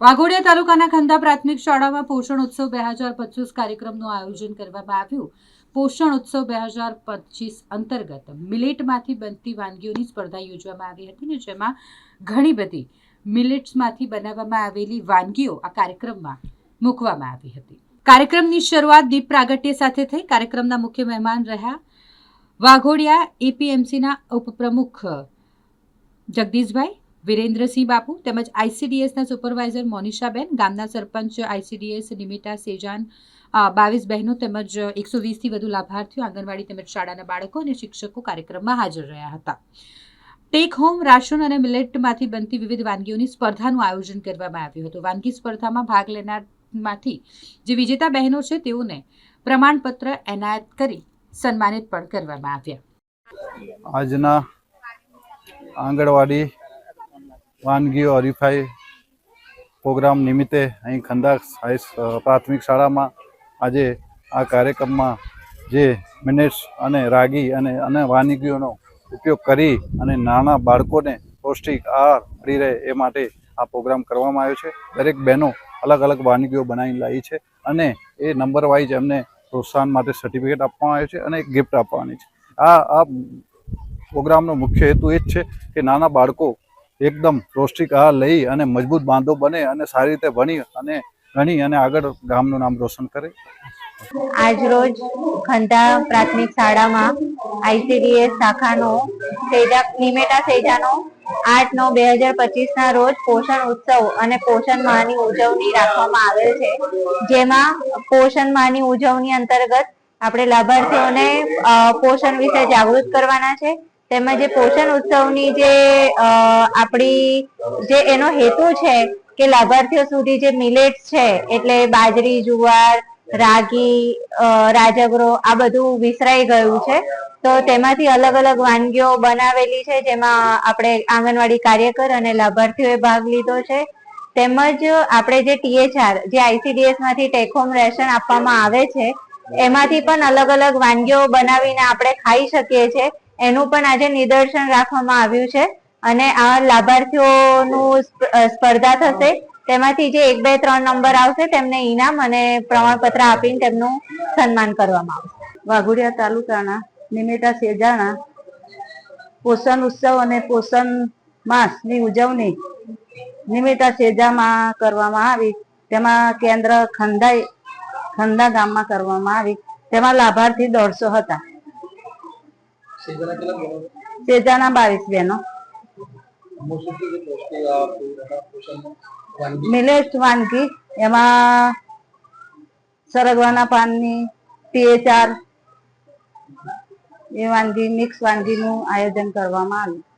વાઘોડિયા તાલુકાના ખંદા પ્રાથમિક શાળામાં પોષણ ઉત્સવ બે હજાર પચીસ કાર્યક્રમનું આયોજન કરવામાં આવ્યું. પોષણ ઉત્સવ બે હજાર પચીસ અંતર્ગત મિલેટમાંથી બનતી વાનગીઓની સ્પર્ધા યોજવામાં આવી હતી ને જેમાં ઘણી બધી મિલેટ્સમાંથી બનાવવામાં આવેલી વાનગીઓ આ કાર્યક્રમમાં મૂકવામાં આવી હતી. કાર્યક્રમની શરૂઆત દીપ પ્રાગટ્ય સાથે થઈ. કાર્યક્રમના મુખ્ય મહેમાન રહ્યા વાઘોડિયા એપીએમસીના ઉપપ્રમુખ જગદીશભાઈ વિરેન્દ્રસિંહ બાપુ તેમજ આઈસીડીએસના સુપરવાઇઝર મોનિષાબેન, ગામના સરપંચ આઈસીડીએસ નિમિતા સેજાન બાવીસ બહેનો તેમજ એકસો વીસથી વધુ લાભાર્થીઓ, આંગણવાડી તેમજ શાળાના બાળકો અને શિક્ષકો કાર્યક્રમમાં હાજર રહ્યા હતા. ટેક હોમ રાશન અને મિલેટમાંથી બનતી વિવિધ વાનગીઓની સ્પર્ધાનું આયોજન કરવામાં આવ્યું હતું. વાનગી સ્પર્ધામાં ભાગ લેનારમાંથી જે વિજેતા બહેનો છે તેઓને પ્રમાણપત્ર એનાયત કરી સન્માનિત પણ કરવામાં આવ્યા. આજના આંગણવાડી વાનગીઓ, હરીફાઈ પ્રોગ્રામ નિમિત્તે અહીં ખંદા હાઈ પ્રાથમિક શાળામાં આજે આ કાર્યક્રમમાં જે મિનેટ્સ અને રાગી અને અન્ય વાનગીઓનો ઉપયોગ કરી અને નાના બાળકોને પૌષ્ટિક આહાર મળી રહે એ માટે આ પ્રોગ્રામ કરવામાં આવ્યો છે. દરેક બહેનો અલગ અલગ વાનગીઓ બનાવીને લાવી છે અને એ નંબર વાઇઝ એમને પ્રોત્સાહન માટે સર્ટિફિકેટ આપવામાં આવ્યો છે અને એક ગિફ્ટ આપવાની છે. આ આ પ્રોગ્રામનો મુખ્ય હેતુ એ જ છે કે નાના બાળકો એકદમ પૌષ્ટિક આહાર લઈ અને મજબૂત બાંધો બને અને સારી રીતે ભણી અને ગણી અને આગળ ગામનું નામ રોશન કરે. આજરોજ ખંધા પ્રાથમિક શાળામાં આઈસીડીએસ શાખાનો સેજા નિમેટા સેજાનો આઠ નવ બે હજાર પચીસ ના રોજ પોષણ ઉત્સવ અને પોષણ માહની ઉજવણી રાખવામાં આવેલ છે. જેમાં પોષણ માહની ઉજવણી અંતર્ગત આપણે લાભાર્થીઓને પોષણ વિશે જાગૃત કરવાના છે. તેમજ પોષણ ઉત્સવની જે આપણી જે એનો હેતુ છે કે લાભાર્થીઓ સુધી જે મિલેટ્સ છે, એટલે બાજરી, જુવાર, રાગી રાજગરો, આ બધું વિસરાઈ ગયું છે. તો તેમાંથી અલગ અલગ વાનગીઓ બનાવેલી છે, જેમાં આપણે આંગણવાડી કાર્યકર અને લાભાર્થીઓએ ભાગ લીધો છે. તેમજ આપણે જે ટીએચઆર જે આઈસીડીએસમાંથી ટેક રેશન આપવામાં આવે છે, એમાંથી પણ અલગ અલગ વાનગીઓ બનાવીને આપણે ખાઈ શકીએ છીએ. એનું પણ આજે નિદર્શન રાખવામાં આવ્યું છે અને આ લાભાર્થીઓનું સ્પર્ધા થશે. તેમાંથી જે એક બે ત્રણ નંબર આવશે તેમને ઇનામ અને પ્રમાણપત્ર આપીને તેમનું સન્માન કરવામાં આવશે. વાઘોડિયા તાલુકાના નિમેટા સેજાણા પોષણ ઉત્સવ અને પોષણ માસની ઉજવણી નિમેટા સેજામાં કરવામાં આવી. તેમાં કેન્દ્ર ખંડાઈ ખંદા ગામમાં કરવામાં આવી. તેમાં લાભાર્થી દોઢસો હતા. સેજાના બાવીસ બેનો મિલેસ્ટ વાનગી, એમાં સરગવાના પાનની, પીએચઆર, એ વાનગી, મિક્સ વાનગીનું આયોજન કરવામાં આવ્યું.